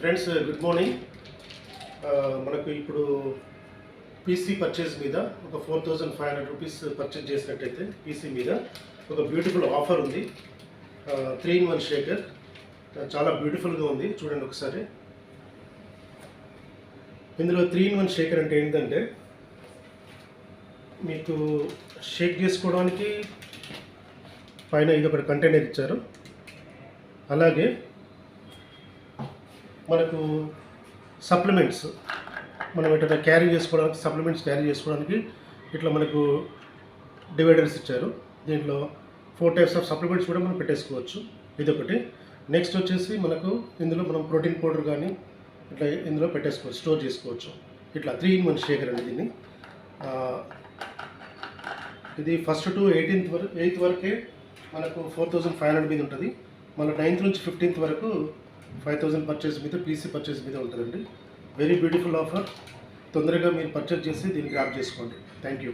Friends good morning మనకు ఇప్పుడు PC purchase మీద ఒక four thousand five hundred rupees purchase చేసినట్టయితే పీసీ మీద ఒక బ్యూటిఫుల్ ఆఫర్ ఉంది. త్రీ ఇన్ వన్ షేకర్ చాలా బ్యూటిఫుల్గా ఉంది. చూడండి ఒకసారి. ఇందులో త్రీ ఇన్ వన్ షేకర్ అంటే ఏంటంటే మీకు షేక్ చేసుకోవడానికి పైన ఇది ఒకటి కంటైనర్ ఇచ్చారు. అలాగే మనకు సప్లిమెంట్స్ మనం ఎట్లా క్యారీ చేసుకోవడానికి సప్లిమెంట్స్ క్యారీ చేసుకోవడానికి ఇట్లా మనకు డివైడర్స్ ఇచ్చారు. దీంట్లో ఫోర్ టైప్స్ ఆఫ్ సప్లిమెంట్స్ కూడా మనం పెట్టేసుకోవచ్చు. ఇది ఒకటి నెక్స్ట్ వచ్చేసి మనకు ఇందులో మనం ప్రోటీన్ పౌడర్ కానీ ఇట్లా ఇందులో పెట్టేసుకోవచ్చు స్టోర్ చేసుకోవచ్చు. ఇట్లా త్రీ ఇన్ వన్ షేకర్ అండి దీన్ని. ఇది ఫస్ట్ టు ఎయిటీన్త్ వరకు ఎయిత్ వరకే మనకు ఫోర్ థౌజండ్ ఫైవ్ హండ్రెడ్ మీద ఉంటుంది. మళ్ళీ నైన్త్ నుంచి ఫిఫ్టీన్త్ వరకు ఫైవ్ థౌజండ్ పర్చేస్ మీద పీసీ పర్చేస్ మీద ఉంటుందండి. వెరీ బ్యూటిఫుల్ ఆఫర్ తొందరగా మీరు పర్చేస్ చేసి దీన్ని గ్రాప్ చేసుకోండి. Thank you